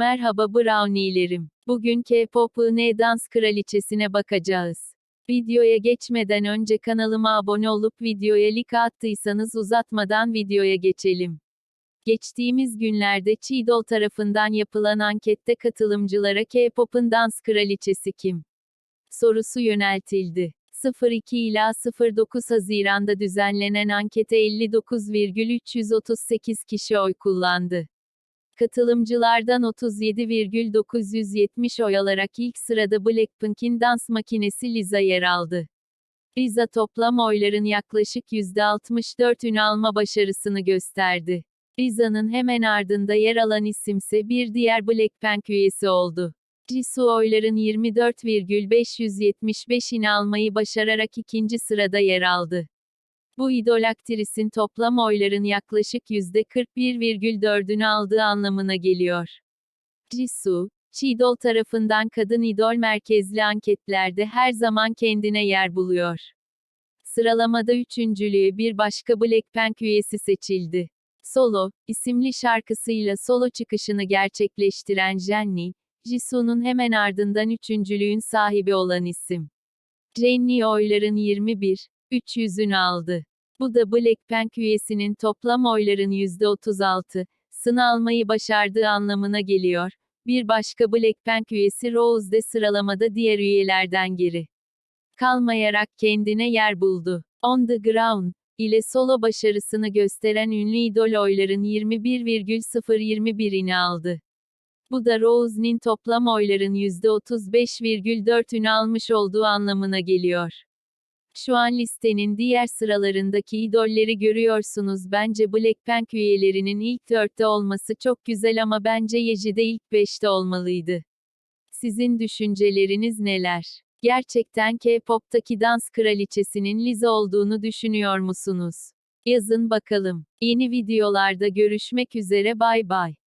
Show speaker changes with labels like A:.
A: Merhaba brownie'lerim. Bugün K-pop'un dans kraliçesine bakacağız. Videoya geçmeden önce kanalıma abone olup videoya like attıysanız uzatmadan videoya geçelim. Geçtiğimiz günlerde Çiğdol tarafından yapılan ankette katılımcılara K-pop'un dans kraliçesi kim? sorusu yöneltildi. 02 ila 09 Haziran'da düzenlenen ankete 59,338 kişi oy kullandı. Katılımcılardan 37,970 oy alarak ilk sırada Blackpink'in dans makinesi Lisa yer aldı. Lisa toplam oyların yaklaşık %64 ün alma başarısını gösterdi. Lisa'nın hemen ardında yer alan isimse bir diğer Blackpink üyesi oldu. Jisoo oyların 24,575 in almayı başararak ikinci sırada yer aldı. Bu idol aktrisin toplam oyların yaklaşık %41,4'ünü aldığı anlamına geliyor. Jisoo, Çiğdol tarafından kadın idol merkezli anketlerde her zaman kendine yer buluyor. Sıralamada üçüncülüğü bir başka Blackpink üyesi seçildi. Solo, isimli şarkısıyla solo çıkışını gerçekleştiren Jennie, Jisoo'nun hemen ardından üçüncülüğün sahibi olan isim. Jennie oyların 21, 300'ünü aldı. Bu da Blackpink üyesinin toplam oyların %36, sını almayı başardığı anlamına geliyor. Bir başka Blackpink üyesi Rose de sıralamada diğer üyelerden geri kalmayarak kendine yer buldu. On the Ground ile solo başarısını gösteren ünlü idol oyların 21,021'ini aldı. Bu da Rose'nin toplam oyların %35,4'ünü almış olduğu anlamına geliyor. Şu an listenin diğer sıralarındaki idolleri görüyorsunuz. Bence Blackpink üyelerinin ilk dörtte olması çok güzel ama bence Yeji de ilk beşte olmalıydı. Sizin düşünceleriniz neler? Gerçekten K-pop'taki dans kraliçesinin Lisa olduğunu düşünüyor musunuz? Yazın bakalım. Yeni videolarda görüşmek üzere bay bay.